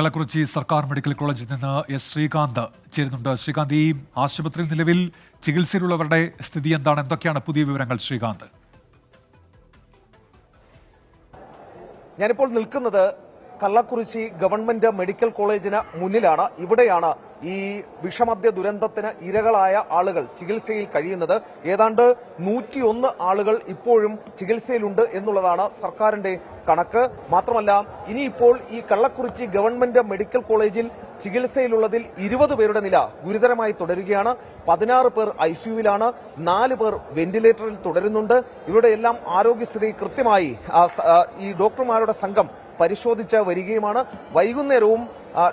കള്ളക്കുറിച്ചി സർക്കാർ മെഡിക്കൽ കോളേജിൽ നിന്ന് എസ് ശ്രീകാന്ത് ചേരുന്നുണ്ട്. ശ്രീകാന്ത് ഈ ആശുപത്രിയിൽ നിലവിൽ ചികിത്സയിലുള്ളവരുടെ സ്ഥിതി എന്താണ്? എന്തൊക്കെയാണ് പുതിയ വിവരങ്ങൾ ശ്രീകാന്ത്? ഞാനിപ്പോൾ നിൽക്കുന്നത് കള്ളക്കുറിച്ചി ഗവൺമെന്റ് മെഡിക്കൽ കോളേജിന് മുന്നിലാണ്. ഇവിടെയാണ് ഈ വിഷമദ്യ ദുരന്തത്തിന് ഇരകളായ ആളുകൾ ചികിത്സയിൽ കഴിയുന്നത്. ഏതാണ്ട് നൂറ്റിയൊന്ന് ആളുകൾ ഇപ്പോഴും ചികിത്സയിലുണ്ട് എന്നുള്ളതാണ് സർക്കാരിന്റെ കണക്ക്. മാത്രമല്ല ഇനിയിപ്പോൾ ഈ കള്ളക്കുറിച്ചി ഗവൺമെന്റ് മെഡിക്കൽ കോളേജിൽ ചികിത്സയിലുള്ളതിൽ ഇരുപത് പേരുടെ നില ഗുരുതരമായി തുടരുകയാണ്. പതിനാറ് പേർ ഐസിയുവിലാണ് നാല് പേർ വെന്റിലേറ്ററിൽ തുടരുന്നുണ്ട്. ഇവരുടെ എല്ലാം ആരോഗ്യസ്ഥിതി കൃത്യമായി ഈ ഡോക്ടർമാരുടെ സംഘം പരിശോധിച്ച് വരികയുമാണ്. വൈകുന്നേരവും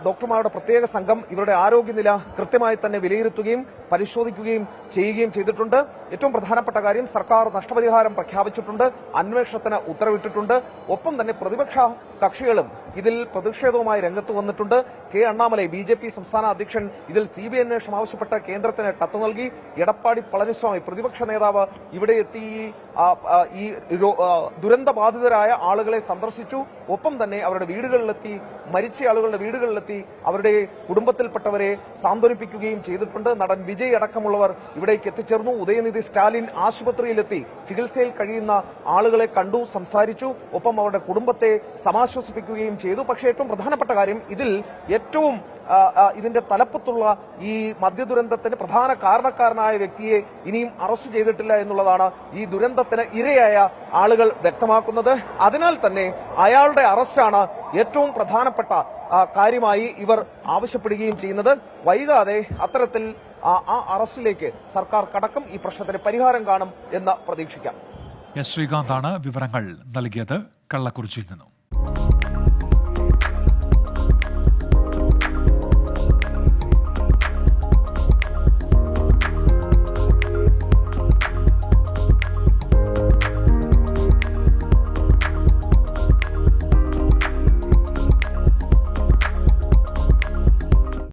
ഡോക്ടർമാരുടെ പ്രത്യേക സംഘം ഇവരുടെ ആരോഗ്യനില കൃത്യമായി തന്നെ വിലയിരുത്തുകയും പരിശോധിക്കുകയും ചെയ്യുകയും ചെയ്തിട്ടുണ്ട്. ഏറ്റവും പ്രധാനപ്പെട്ട കാര്യം സർക്കാർ നഷ്ടപരിഹാരം പ്രഖ്യാപിച്ചിട്ടുണ്ട് അന്വേഷണത്തിന് ഉത്തരവിട്ടിട്ടുണ്ട്. ഒപ്പം തന്നെ പ്രതിപക്ഷ കക്ഷികളും ഇതിൽ പ്രതിഷേധവുമായി രംഗത്ത് വന്നിട്ടുണ്ട്. K Annamalai B J P സംസ്ഥാന അധ്യക്ഷൻ ഇതിൽ സി ബി അന്വേഷണം ആവശ്യപ്പെട്ട് കേന്ദ്രത്തിന് കത്ത് നൽകി. എടപ്പാടി പളനിസ്വാമി പ്രതിപക്ഷ നേതാവ് ഇവിടെ എത്തി ഈ, ദുരന്തബാധിതരായ ആളുകളെ സന്ദർശിച്ചു. ഒപ്പം തന്നെ അവരുടെ വീടുകളിലെത്തി മരിച്ച ആളുകളുടെ വീടുകളിലെത്തി അവരുടെ കുടുംബത്തിൽപ്പെട്ടവരെ സാന്ത്വനിപ്പിക്കുകയും ചെയ്തിട്ടുണ്ട്. നടൻ വിജയ് അടക്കമുള്ളവർ ഇവിടേക്ക് എത്തിച്ചേർന്നു. ഉദയനിധി സ്റ്റാലിൻ ആശുപത്രിയിലെത്തി. ചികിത്സയിൽ കഴിയുന്ന ആളുകളെ കണ്ടു സംസാരിച്ചു. ഒപ്പം അവരുടെ കുടുംബത്തെ സമാശ്വസിപ്പിക്കുകയും ചെയ്തു. പക്ഷേ ഏറ്റവും പ്രധാനപ്പെട്ട കാര്യം ഇതിൽ ഏറ്റവും ഇതിന്റെ തലപ്പത്തുള്ള ഈ മദ്യദുരന്തത്തിന് പ്രധാന കാരണക്കാരനായ വ്യക്തിയെ ഇനിയും അറസ്റ്റ് ചെയ്തിട്ടില്ല എന്നുള്ളതാണ് ഈ ദുരന്തത്തിന് ഇരയായ ആളുകൾ വ്യക്തമാക്കുന്നത്. അതിനാൽ തന്നെ അയാളുടെ അറസ്റ്റാണ് ഏറ്റവും പ്രധാനപ്പെട്ട കാര്യമായി ഇവർ ആവശ്യപ്പെടുകയും ചെയ്യുന്നത്. വൈകാതെ അത്തരത്തിൽ ആ അറസ്റ്റിലേക്ക് സർക്കാർ കടക്കും. ഈ പ്രശ്നത്തിന് പരിഹാരം കാണും എന്ന് പ്രതീക്ഷിക്കാം. ശ്രീകാന്താണ് വിവരങ്ങൾ നൽകിയത് കള്ളക്കുറിച്ചിയിൽ നിന്നും.